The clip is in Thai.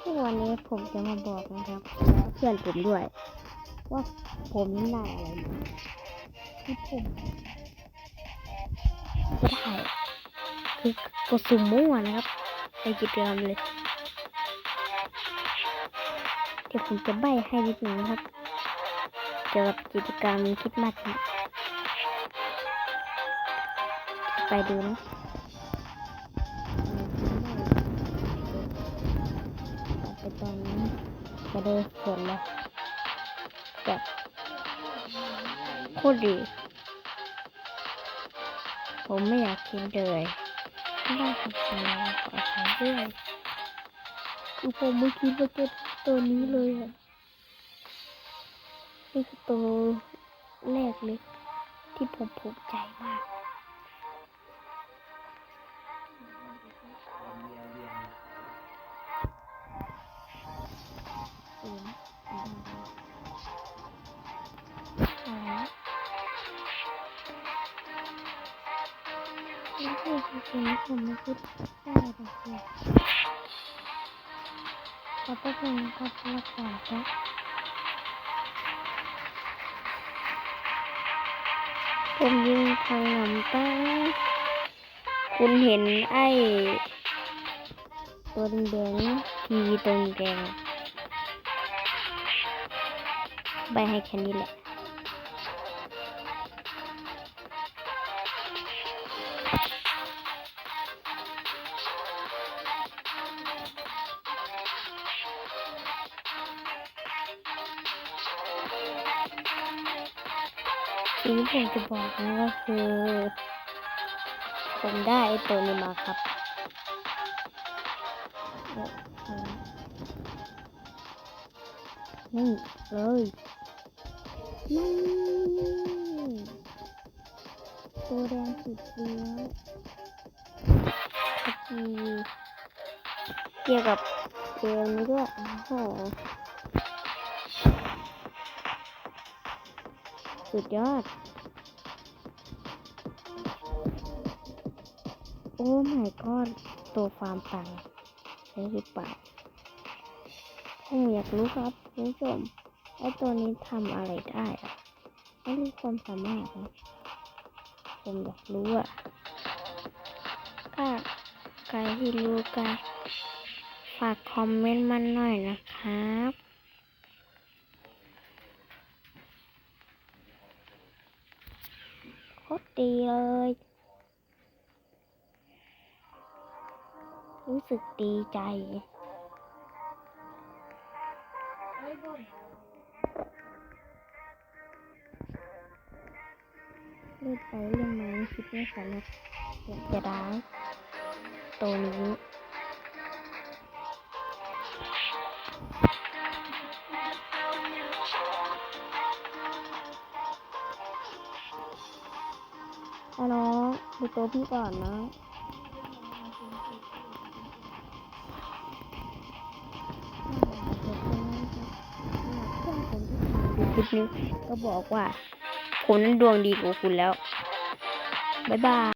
ที่วันนี้ผมจะมาบอกนะครับ เพื่อนผมด้วย ว่าผมได้อะไรมาที่ผมได้คือกดสุ่มมั่วนะครับในกิจกรรมเลยเดี๋ยวผมจะใบให้นิดหนึ่งนะครับเกี่ยวกับกิจกรรมคิดมากนะไปดูนะ จะได้ผลเลยแบบโคตรดี ผมไม่อยากคิดเลยไม่ได้ทำอะไรขอใช้ด้วยคือผมไม่คิดว่าจะตัวนี้เลยอะนี่คือตัวแรกเลย ที่ผมภูมิใจมาก นี่คือสิ่งที่ผมไม่คิดได้เลยขอบพระคุณครับรักษาครับผมยิงทางหนำตั้งคุณเห็นไอ้ตัวแดงๆทีวีตัวแดงใบให้แค่นี้แหละ สิ่งที่ผมจะบอกนะก็คือ ผมได้ไอตัวนี้มาครับเอ่อเอ่อนี่เลยนี่ตัวแดงสุดเฟี้ยวสกีเกี่ยวกับเกมนี้ด้วยโอ้โห สุดยอด โอ้ my god ตัวฟาร์มตังใช่หรือเปล่าผมอยากรู้ครับคุณผู้ชมไอ้ตัวนี้ทำอะไรได้อะไม่รู้ความสามารถนะผมอยากรู้อะถ้าใครที่รู้กันฝากคอมเมนต์มาหน่อยนะครับ คตรดีเลย รู้สึกดีใจเล่นไปเล่นมาคิดไม่ฝันว่าอยากจะได้ตัวนี้ อาน้องดูตัวพี่ก่อนนะดูคลิปนี้ก็บอกว่า คุณนั้นดวงดีกว่าคุณแล้ว บ๊ายบาย